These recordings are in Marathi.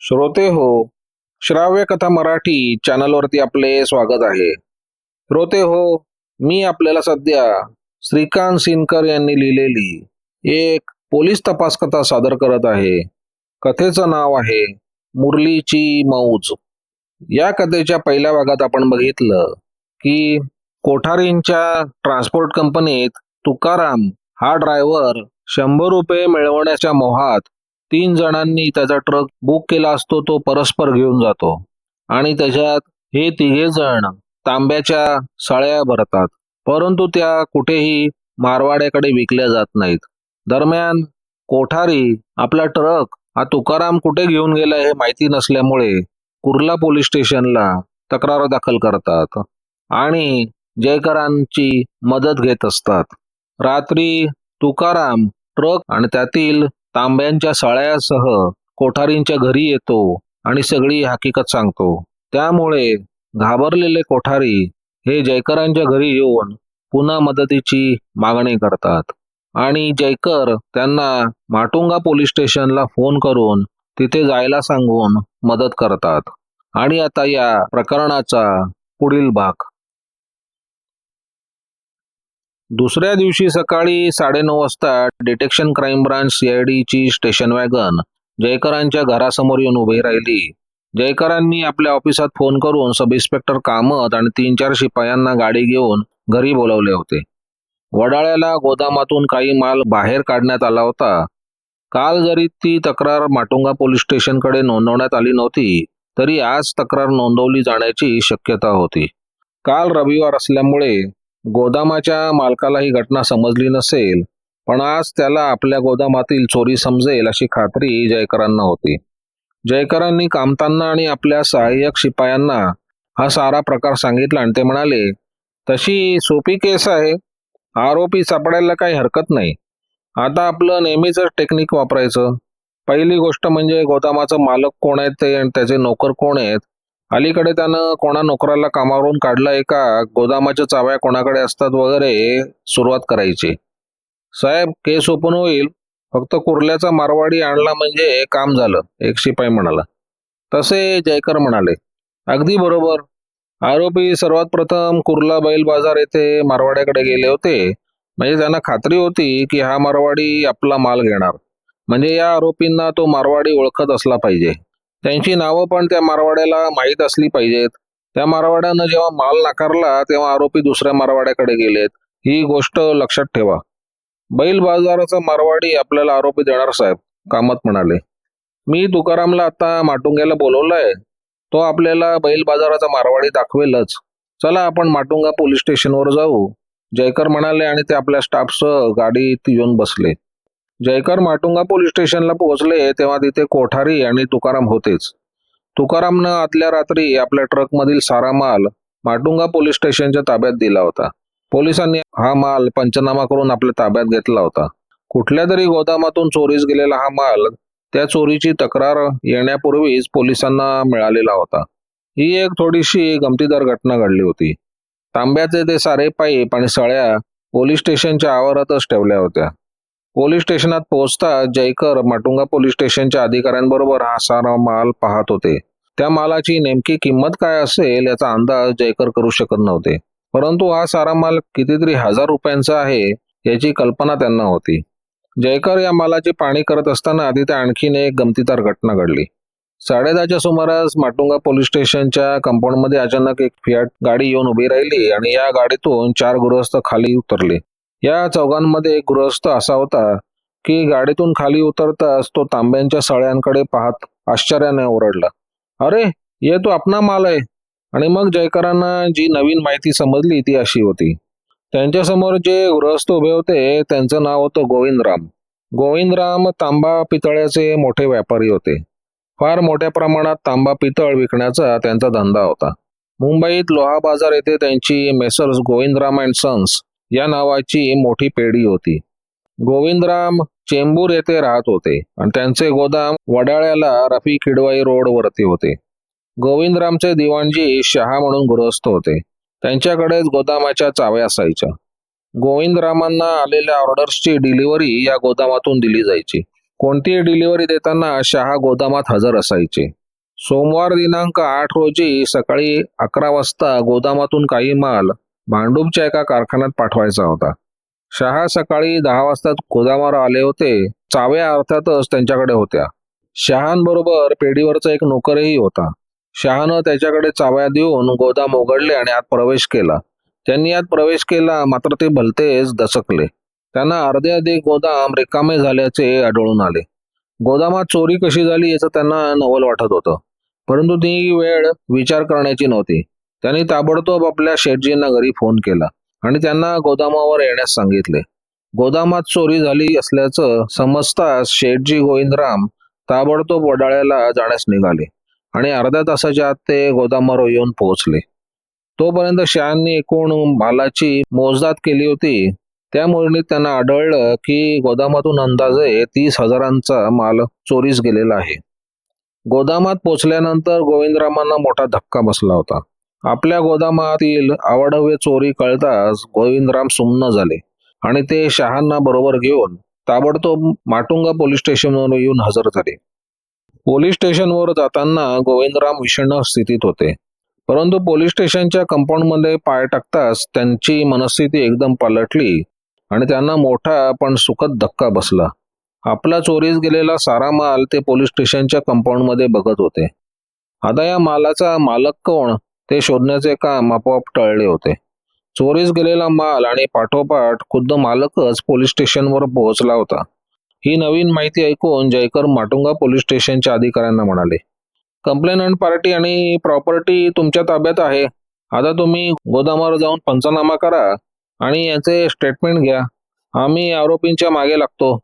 श्रोते हो श्राव्य कथा मराठी चॅनलवरती आपले स्वागत आहे. श्रोते हो मी आपल्याला सध्या श्रीकांत सिनकर यांनी लिहिलेली एक पोलीस तपास कथा सादर करत आहे. कथेचं नाव आहे मुरलीची मौज. या कथेच्या पहिल्या भागात आपण बघितलं की कोठारींच्या ट्रान्सपोर्ट कंपनीत तुकाराम हा ड्रायव्हर शंभर रुपये मिळवण्याच्या मोहात तीन जणांनी त्याचा ट्रक बुक केला असतो तो परस्पर घेऊन जातो. आणि त्याच्यात हे तिघे जण तांब्याच्या सळ्या भरतात. परंतु त्या कुठेही मारवाड्याकडे विकल्या जात नाहीत. दरम्यान कोठारी आपला ट्रक हा तुकाराम कुठे घेऊन गेला हे माहिती नसल्यामुळे कुर्ला पोलीस स्टेशनला तक्रार दाखल करतात आणि जयकरांची मदत घेत असतात. रात्री तुकाराम ट्रक आणि त्यातील तांब्यांच्या सळ्यासह कोठारींच्या घरी येतो आणि सगळी हकीकत सांगतो. त्यामुळे घाबरलेले कोठारी हे जयकरांच्या घरी येऊन पुन्हा मदतीची मागणी करतात. आणि जयकर त्यांना माटुंगा पोलीस स्टेशनला फोन करून तिथे जायला सांगून मदत करतात. आणि आता या प्रकरणाचा पुढील भाग. दुसऱ्या दिवशी सकाळी साडेनऊ वाजता डिटेक्शन क्राईम ब्रांच सीआयडीची स्टेशन वॅगन जयकरांच्या घरासमोर येऊन उभी राहिली. जयकरांनी आपल्या ऑफिसात फोन करून सब इन्स्पेक्टर कामत आणि तीन चार शिपायांना गाडी घेऊन घरी बोलावले होते. वडाळ्याला गोदामातून काही माल बाहेर काढण्यात आला होता. काल जरी ती तक्रार माटुंगा पोलीस स्टेशनकडे नोंदवण्यात आली नव्हती तरी आज तक्रार नोंदवली जाण्याची शक्यता होती. काल रविवार असल्यामुळे गोदामाच्या मालकाला ही घटना समजली नसेल पण आज त्याला आपल्या गोदामातील चोरी समजेल अशी खात्री जयकरांना होती. जयकरांनी कामतांना आणि आपल्या सहाय्यक शिपायांना हा सारा प्रकार सांगितला आणि ते म्हणाले तशी सोपी केस आहे. आरोपी सापडायला काही हरकत नाही. आता आपलं नेहमीच टेक्निक वापरायचं. पहिली गोष्ट म्हणजे गोदामाचं मालक कोण आहेत ते आणि त्याचे नोकर कोण आहेत अलीकडे त्यानं कोणा नोकराला कामावरून काढलंय का गोदामाच्या चाव्या कोणाकडे असतात वगैरे सुरुवात करायची. साहेब केस ओपन होईल. फक्त कुर्ल्याचा मारवाडी आणला म्हणजे काम झालं एक शिपाई म्हणाला. तसे जयकर म्हणाले. अगदी बरोबर. आरोपी सर्वात प्रथम कुर्ला बैल बाजार येथे मारवाड्याकडे गेले होते. म्हणजे त्यांना खात्री होती की हा मारवाडी आपला माल घेणार. म्हणजे या आरोपींना तो मारवाडी ओळखत असला पाहिजे. त्यांची नावं पण त्या मारवाड्याला माहीत असली पाहिजेत. त्या मारवाड्यानं जेव्हा माल नाकारला तेव्हा आरोपी दुसऱ्या मारवाड्याकडे गेलेत. ही गोष्ट लक्षात ठेवा. बैल बाजाराचा मारवाडी आपल्याला आरोपी देणार साहेब कामत म्हणाले. मी तुकारामला आता माटुंग्याला बोलवलंय. तो आपल्याला बैल बाजाराचा मारवाडी दाखवेलच. चला आपण माटुंगा पोलीस स्टेशनवर जाऊ. जयकर म्हणाले आणि ते आपल्या स्टाफसह गाडीत येऊन बसले. जयकर माटुंगा पोलीस स्टेशनला पोहोचले तेव्हा तिथे कोठारी आणि तुकाराम होतेच. तुकारामनं आदल्या रात्री आपल्या ट्रकमधील सारा माल माटुंगा पोलीस स्टेशनच्या ताब्यात दिला होता. पोलिसांनी हा माल पंचनामा करून आपल्या ताब्यात घेतला होता. कुठल्या तरी गोदामातून चोरीस गेलेला हा माल त्या चोरीची तक्रार येण्यापूर्वीच पोलिसांना मिळालेला होता. ही एक थोडीशी गमतीदार घटना घडली होती. तांब्याचे ते सारे पाईप आणि सळ्या पोलीस स्टेशनच्या आवारातच ठेवल्या होत्या. पोलीस स्टेशनात पोहोचता जयकर माटुंगा पोलीस स्टेशनच्या अधिकाऱ्यांबरोबर हा सारा माल पाहत होते. त्या मालाची नेमकी किंमत काय असेल याचा अंदाज जयकर करू शकत नव्हते. परंतु हा सारा माल कितीतरी हजार रुपयांचा आहे याची कल्पना त्यांना होती. जयकर या मालाची पाणी करत असताना तिथे आणखीन एक गमतीदार घटना घडली. साडेदहाच्या सुमारास माटुंगा पोलीस स्टेशनच्या कंपाऊंडमध्ये अचानक एक फियाट गाडी येऊन उभी राहिली आणि या गाडीतून चार गृहस्थ खाली उतरले. या चौघांमध्ये एक गृहस्थ असा होता की गाडीतून खाली उतरताच तो तांब्यांच्या सळ्यांकडे पाहत आश्चर्याने ओरडला. अरे ये तो आपला माल आहे आणि मग जयकरांना जी नवीन माहिती समजली ती अशी होती. त्यांच्यासमोर जे गृहस्थ उभे होते त्यांचं नाव होतं गोविंदराम. गोविंदराम तांबा पितळ्याचे मोठे व्यापारी होते. फार मोठ्या प्रमाणात तांबा पितळ विकण्याचा त्यांचा धंदा होता. मुंबईत लोहा बाजार येथे त्यांची मेसर्स गोविंदराम अँड सन्स या नावाची मोठी पेढी होती. गोविंदराम चेंबूर येथे राहत होते आणि त्यांचे गोदाम वडाळ्याला रफी किडवाई रोड वरती होते. गोविंदरामचे दिवाणजी शहा म्हणून गृहस्थ होते. त्यांच्याकडेच गोदामाच्या चाव्या असायच्या. गोविंदरामांना आलेल्या ऑर्डर्सची डिलिव्हरी या गोदामातून दिली जायची. कोणतीही डिलिव्हरी देताना शहा गोदामात हजर असायचे. सोमवार दिनांक आठ रोजी सकाळी अकरा वाजता गोदामातून काही माल भांडूपच्या एका कारखान्यात पाठवायचा होता. शहा सकाळी दहा वाजता गोदामावर आले होते. चाव्या अर्थातच त्यांच्याकडे होत्या. शहांबरोबर पेढीवरचा एक नोकरही होता. शहानं त्याच्याकडे चाव्या देऊन गोदाम उघडले आणि आत प्रवेश केला. त्यांनी आत प्रवेश केला मात्र ते भलतेच दचकले. त्यांना अर्धे अर्धे गोदाम रिकामे झाल्याचे आढळून आले. गोदामात चोरी कशी झाली याचं त्यांना नवल वाटत होतं. परंतु ती वेळ विचार करण्याची नव्हती. त्यांनी ताबडतोब आपल्या शेटजींना घरी फोन केला आणि त्यांना गोदामावर येण्यास सांगितले. गोदामात चोरी झाली असल्याचं समजताच शेटजी गोविंदराम ताबडतोब वडाळ्याला जाण्यास निघाले आणि अर्ध्या तासाच्या आत ते गोदामावर येऊन पोहोचले. तोपर्यंत शहांनी एकूण मालाची मोजदात केली होती. त्या मोजणीत त्यांना आढळलं की गोदामातून अंदाजे तीस हजारांचा माल चोरीस गेलेला आहे. गोदामात पोचल्यानंतर गोविंदरामांना मोठा धक्का बसला होता. आपल्या गोदामातील आवडवे चोरी कळताच गोविंदराम सुन्न झाले आणि ते शहांना बरोबर घेऊन ताबडतोब माटुंगा पोलीस स्टेशनवर येऊन हजर झाले. पोलीस स्टेशनवर जाताना गोविंदराम विषण्ण स्थितीत होते. परंतु पोलीस स्टेशनच्या कंपाऊंडमध्ये पाय टाकताच त्यांची मनस्थिती एकदम पालटली आणि त्यांना मोठा पण सुखद धक्का बसला. आपला चोरीस गेलेला सारा माल ते पोलीस स्टेशनच्या कंपाऊंडमध्ये बघत होते. आता या मालाचा मालक कोण? ते शोधण्याचे काम आपोआप टळले होते. चोरीस गेलेला माल आणि पाठोपाठ खुद्द मालकच पोलीस स्टेशनवर पोहोचला होता. ही नवीन माहिती ऐकून जयकर माटुंगा पोलीस स्टेशनच्या अधिकाऱ्यांना म्हणाले कंप्लेनंट पार्टी आणि प्रॉपर्टी तुमच्या ताब्यात आहे. आता तुम्ही गोदामावर जाऊन पंचनामा करा आणि याचे स्टेटमेंट घ्या. आम्ही आरोपींच्या मागे लागतो.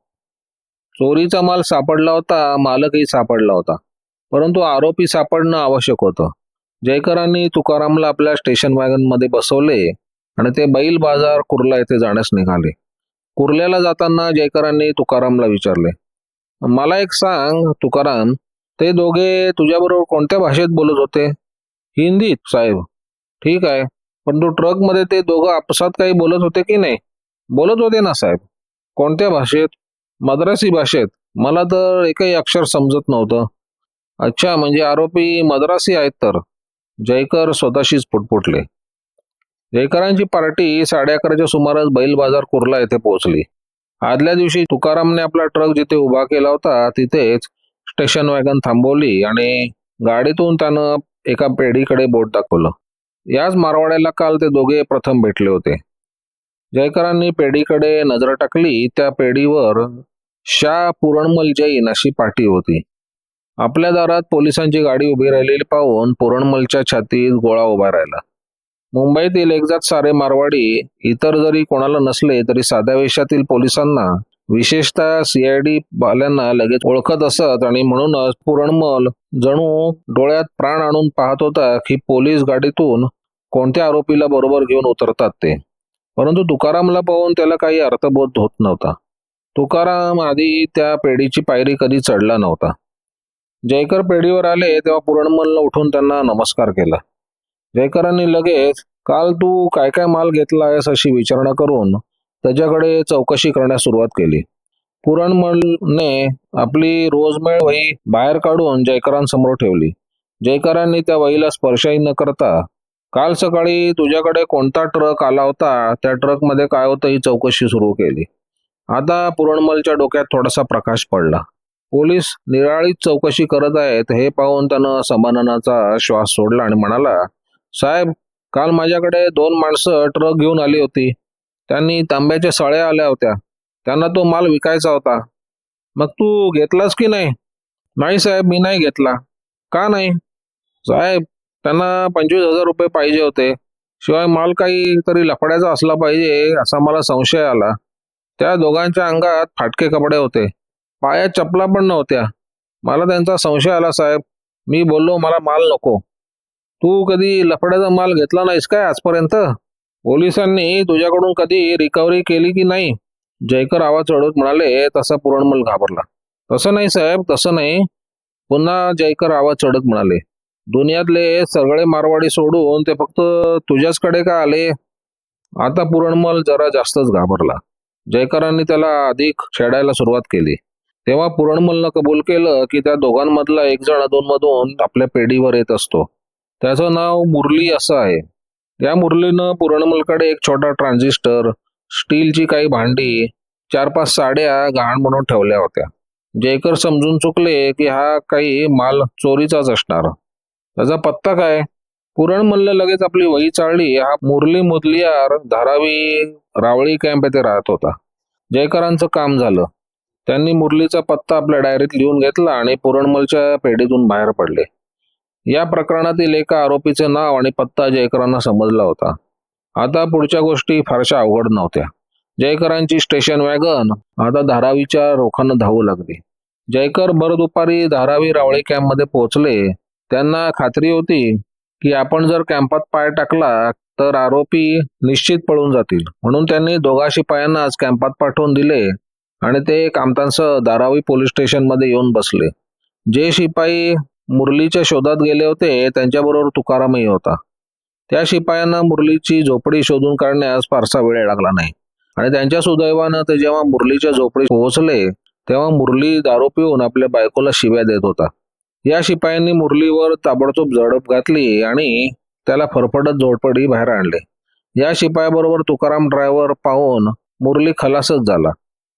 चोरीचा माल सापडला होता मालकही सापडला होता. परंतु आरोपी सापडणं आवश्यक होतं. जयकरांनी तुकारामला आपल्या स्टेशन वॅगनमध्ये बसवले आणि ते बैल बाजार कुर्ला येथे जाण्यास निघाले. कुर्ल्याला जाताना जयकरांनी तुकारामला विचारले मला एक सांग तुकाराम ते दोघे तुझ्याबरोबर कोणत्या भाषेत बोलत होते? हिंदीत साहेब. ठीक आहे पण तो ट्रकमध्ये ते दोघं आपसात काही बोलत होते की नाही? बोलत होते ना साहेब. कोणत्या भाषेत? मद्रासी भाषेत. मला तर एकही अक्षर समजत नव्हतं. अच्छा म्हणजे आरोपी मद्रासी आहेत तर? जयकर स्वतःशीच पुटपुटले. जयकरांची पार्टी साडे अकराच्या सुमारास बैल बाजार कुर्ला येथे पोहोचली. आदल्या दिवशी तुकारामने आपला ट्रक जिथे उभा केला होता तिथेच स्टेशन वॅगन थांबवली आणि गाडीतून त्यानं एका पेढीकडे बोट दाखवलं. याच मारवाड्याला काल ते दोघे प्रथम भेटले होते. जयकरांनी पेढीकडे नजर टाकली त्या पेढीवर शाह पुरणमल जैन अशी पाठी होती. आपल्या दारात पोलिसांची गाडी उभी राहिलेली पाहून पुरणमलच्या छातीत गोळा उभा राहिला. मुंबईतील एकजात सारे मारवाडी इतर जरी कोणाला नसले तरी साध्या वेशातील पोलिसांना विशेषतः सीआयडी वाल्यांना लगेच ओळखत असत आणि म्हणूनच पुरणमल जणू डोळ्यात प्राण आणून पाहत होता की पोलीस गाडीतून कोणत्या आरोपीला बरोबर घेऊन उतरतात ते. परंतु तुकारामला पाहून त्याला काही अर्थबोध होत नव्हता. तुकाराम आधी त्या पेढीची पायरी कधी चढला नव्हता. जयकर पेढीवर आले तेव्हा पुरणमलनं उठून त्यांना नमस्कार केला. जयकरांनी लगेच काल तू काय काय माल घेतला आहेस अशी विचारणा करून त्याच्याकडे चौकशी करण्यास सुरुवात केली. पुरणमलने आपली रोजमेळ वही बाहेर काढून जयकरांसमोर ठेवली. जयकरांनी त्या वहीला स्पर्शही न करता काल सकाळी तुझ्याकडे कोणता ट्रक आला होता? त्या ट्रकमध्ये काय होतं? ही चौकशी सुरू केली. आता पुरणमलच्या डोक्यात थोडासा प्रकाश पडला. पोलीस निराळीत चौकशी करत आहेत हे पाहून त्यानं समाधानाचा श्वास सोडला आणि म्हणाला साहेब काल माझ्याकडे दोन माणसं ट्रक घेऊन आली होती. त्यांनी तांब्याच्या सळ्या आल्या होत्या. त्यांना तो माल विकायचा होता. मग तू घेतलास की नाही? नाही साहेब मी नाही घेतला. का नाही? साहेब त्यांना पंचवीस हजार रुपये पाहिजे होते. शिवाय माल काही तरी लफड्याचा असला पाहिजे असा मला संशय आला. त्या दोघांच्या अंगात फाटके कपडे होते. पाया चपला पण नव्हत्या. मला त्यांचा संशय आला साहेब. मी बोललो मला माल नको. तू कधी लफड्याचा माल घेतला नाहीस काय आजपर्यंत? पोलिसांनी तुझ्याकडून कधी रिकव्हरी केली की नाही? जयकर आवाज चढवत म्हणाले तसा पुरणमल घाबरला. तसं नाही साहेब तसं नाही. पुन्हा जयकर आवाज चढत म्हणाले दुनियातले सगळे मारवाडी सोडून ते फक्त तुझ्याचकडे का आले? आता पुरणमल जरा जास्तच घाबरला. जयकरांनी त्याला अधिक छेडायला सुरुवात केली. तेव्हा पुरणमलनं कबूल केलं की त्या दोघांमधला एक जण अधूनमधून आपल्या पेढीवर येत असतो. त्याचं नाव मुरली असं आहे. या मुरलीनं पुरणमलकडे एक छोटा ट्रान्झिस्टर स्टीलची काही भांडी चार पाच साड्या गहाण म्हणून ठेवल्या होत्या. जयकर समजून चुकले की हा काही माल चोरीचाच असणार. त्याचा पत्ता काय? पुरणमल्ल लगेच आपली वही चाळली. हा मुरली मुदलियार धारावी रावळी कॅम्प येथे राहत होता. जयकरांचं काम झालं. त्यांनी मुरलीचा पत्ता आपल्या डायरीत लिहून घेतला आणि पुरणमलच्या पेढीतून बाहेर पडले. या प्रकरणातील एका आरोपीचे नाव आणि पत्ता जयकरांना समजला होता. आता पुढच्या गोष्टी फारशा अवघड नव्हत्या. जयकरांची स्टेशन वॅगन आता धारावीच्या रोखानं धावू लागली. जयकर भर दुपारी धारावी रावळी कॅम्पमध्ये पोहोचले. त्यांना खात्री होती की आपण जर कॅम्पात पाय टाकला तर आरोपी निश्चित पळून जातील. म्हणून त्यांनी दोघा शिपायांनाच कॅम्पात पाठवून दिले. आणि ते कामतांसह धारावी पोलीस स्टेशनमध्ये येऊन बसले. जे शिपाई मुरलीच्या शोधात गेले होते त्यांच्याबरोबर तुकारामही होता. त्या शिपायांना मुरलीची झोपडी शोधून काढण्यास फारसा वेळ लागला नाही. आणि त्यांच्या सुदैवानं ते जेव्हा मुरलीच्या झोपडीत पोहोचले तेव्हा मुरली दारू पिऊन आपल्या बायकोला शिव्या देत होता. या शिपायांनी मुरलीवर ताबडतोब झडप घातली आणि त्याला फरफडत झोडपडी बाहेर आणले. या शिपायाबरोबर तुकाराम ड्रायव्हर पाहून मुरली खलासच झाला.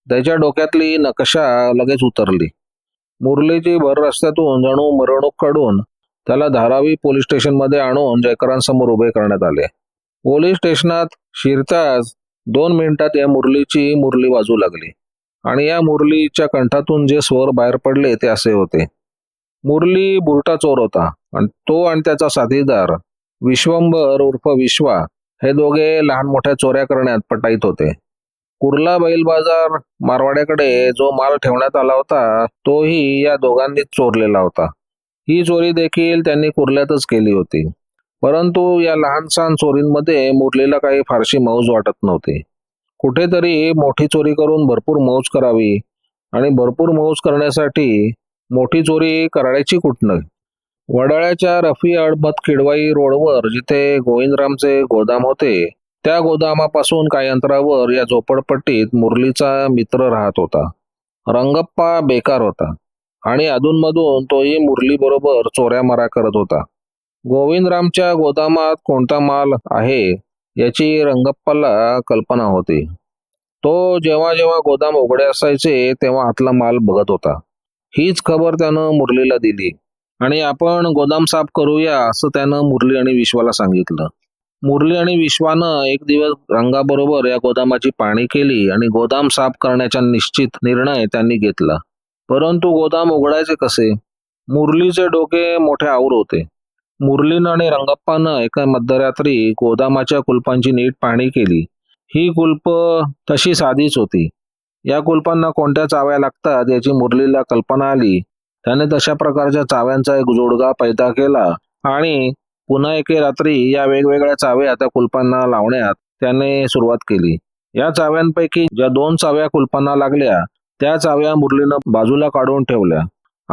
त्याच्या डोक्यातली नकशा लगेच उतरली. मुरलीची भर रस्त्यातून जणू मिरवणूक काढून त्याला धारावी पोलीस स्टेशनमध्ये आणून जयकरांसमोर उभे करण्यात आले. पोलीस स्टेशनात शिरताच दोन मिनिटात या मुरलीची मुरली वाजू लागली आणि या मुरलीच्या कंठातून जे स्वर बाहेर पडले ते असे होते. मुरली बुरटा चोर होता आणि तो आणि त्याचा साथीदार विश्वंभर उर्फ विश्वा हे दोघे लहान मोठ्या चोऱ्या करण्यात पटाईत होते. कुर्ला बैल बाजार मारवाड्याकडे जो माल ठेवण्यात आला होता तोही या दोघांनीच चोरलेला होता. ही चोरी देखील त्यांनी कुर्ल्यातच केली होती. परंतु या लहानसहान चोरींमध्ये मुरलीला काही फारशी मौज वाटत नव्हती. कुठेतरी मोठी चोरी करून भरपूर मौज करावी आणि भरपूर मौज करण्यासाठी मोठी चोरी करायची कुठनं? वडाळ्याच्या रफी अडबत किडवाई रोडवर जिथे गोविंदरामचे गोदाम होते त्या गोदामापासून काही अंतरावर या झोपडपट्टीत मुरलीचा मित्र राहत होता. रंगप्पा बेकार होता आणि अधूनमधून तोही मुरली बरोबर चोऱ्या मारा करत होता. गोविंदरामच्या गोदामात कोणता माल आहे याची रंगप्पाला कल्पना होती. तो जेव्हा जेव्हा गोदाम उघडे असायचे तेव्हा आतला माल बघत होता. हीच खबर त्यानं मुरलीला दिली. आणि आपण गोदाम साफ करूया असं त्यानं मुरली आणि विश्वाला सांगितलं. मुरली आणि विश्वानं एक दिवस रंगाबरोबर या गोदामाची पाणी केली आणि गोदाम साफ करण्याचा निश्चित निर्णय त्यांनी घेतला. परंतु गोदाम उघडायचे कसे? मुरलीचे डोके मोठे आऊर होते. मुरलीनं आणि रंगप्पानं एका मध्यरात्री गोदामाच्या कुलपांची नीट पाहणी केली. ही कुलप तशी साधीच होती. या कुलपांना कोणत्या चाव्या लागतात याची मुरलीला कल्पना आली. त्याने तशा प्रकारच्या चाव्यांचा एक जोडगा पैदा केला आणि पुन्हा एके रात्री या वेगवेगळ्या चाव्या त्या कुलपांना लावण्यात त्याने सुरुवात केली. या चाव्यांपैकी ज्या दोन चाव्या कुलपांना लागल्या त्या चाव्या मुरलीनं बाजूला काढून ठेवल्या.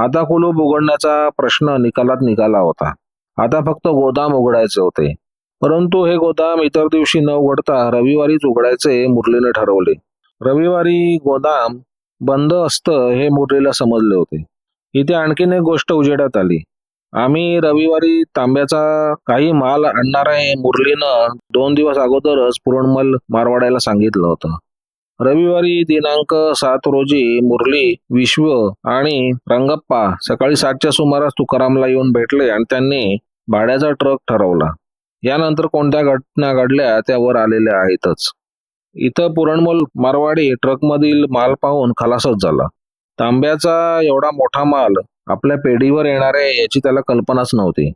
आता कुलूप उघडण्याचा प्रश्न निकालात निघाला होता. आता फक्त गोदाम उघडायचे होते. परंतु हे गोदाम इतर दिवशी न उघडता रविवारीच उघडायचे मुरलीने ठरवले. रविवारी गोदाम बंद असतं हे मुरलीला समजले होते. इथे आणखीन एक गोष्ट उजेडात आली. आम्ही रविवारी तांब्याचा काही माल आणणार आहे मुरलीनं. दोन दिवस अगोदरच पुरणमल मारवाड्याला सांगितलं होतं. रविवारी दिनांक सात रोजी मुरली विश्व आणि रंगप्पा सकाळी सातच्या सुमारास तुकारामला येऊन भेटले आणि त्यांनी भाड्याचा ट्रक ठरवला. यानंतर कोणत्या घटना घडल्या त्यावर आलेल्या आहेतच. इथं पुरणमल मारवाडी ट्रकमधील माल पाहून खलासच झाला. तांब्याचा एवढा मोठा माल आपल्या पेढीवर येणार आहे याची त्याला कल्पनाच नव्हती.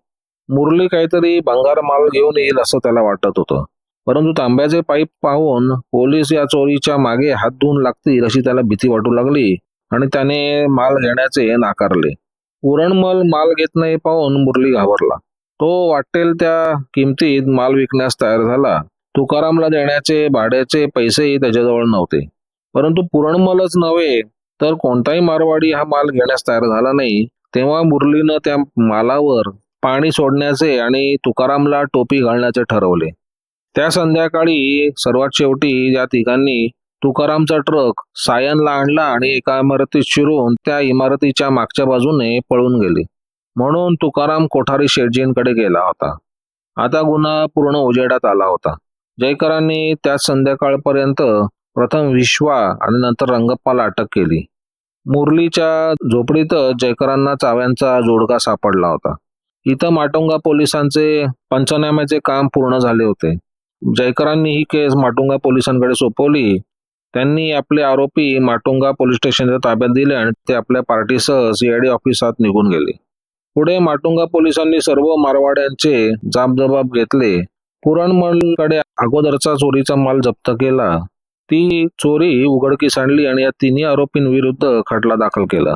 मुरली काहीतरी भंगार माल घेऊन येईल असं त्याला वाटत होतं. परंतु तांब्याचे पाईप पाहून पोलीस या चोरीच्या मागे हात धुवून लागतील अशी त्याला भीती वाटू लागली आणि त्याने माल घेण्याचे नाकारले. पुरणमल माल घेत नाही पाहून मुरली घाबरला. तो वाटेल त्या किमतीत माल विकण्यास तयार झाला. तुकारामला देण्याचे भाड्याचे पैसेही त्याच्याजवळ नव्हते. परंतु पुरणमलच नव्हे तर कोणताही मारवाडी हा माल घेण्यास तयार झाला नाही. तेव्हा मुरलीनं त्या मालावर पाणी सोडण्याचे आणि तुकारामला टोपी घालण्याचे ठरवले. त्या संध्याकाळी सर्वात शेवटी या तिघांनी तुकारामचा ट्रक सायनला आणला आणि एका इमारतीत शिरून त्या इमारतीच्या मागच्या बाजूने पळून गेले. म्हणून तुकाराम कोठारी शेटजींकडे गेला होता. आता गुन्हा पूर्ण उजेडात आला होता. जयकरांनी त्याच संध्याकाळपर्यंत प्रथम विश्वा आणि नंतर रंगप्पाला अटक केली. मुरलीच्या झोपडीतच जयकरांना चाव्यांचा जोडका सापडला होता. इथं माटुंगा पोलिसांचे पंचनाम्याचे काम पूर्ण झाले होते. जयकरांनी ही केस माटुंगा पोलिसांकडे सोपवली. त्यांनी आपले आरोपी माटुंगा पोलीस स्टेशनच्या ताब्यात दिले आणि ते आपल्या पार्टीसह सीआयडी ऑफिसात निघून गेले. पुढे माटुंगा पोलिसांनी सर्व मारवाड्यांचे जाबजबाब घेतले. पुरणमलकडे अगोदरचा चोरीचा माल जप्त केला. ती चोरी उघडकीस आणली आणि या तिन्ही आरोपींविरुद्ध खटला दाखल केला.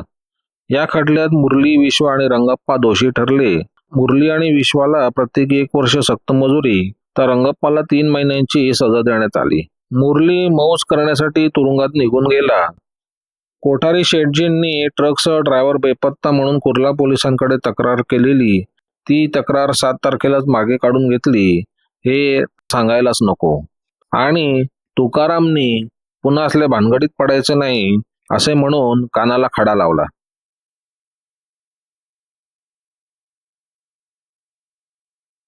या खटल्यात मुरली विश्व आणि रंगप्पा दोषी ठरले. मुरली आणि विश्वाला प्रत्येकी एक वर्ष सक्त मजुरी तर रंगप्पाला तीन महिन्यांची सजा देण्यात आली. मुरली मौज करण्यासाठी तुरुंगात निघून गेला. कोठारी शेटजींनी ट्रकसह ड्रायव्हर बेपत्ता म्हणून कुर्ला पोलिसांकडे तक्रार केलेली. ती तक्रार सात तारखेलाच मागे काढून घेतली. हे सांगायलाच नको. आणि तुकारामनी पुन्हा असल्या भानगडीत पडायचं नाही असे म्हणून कानाला खडा लावला.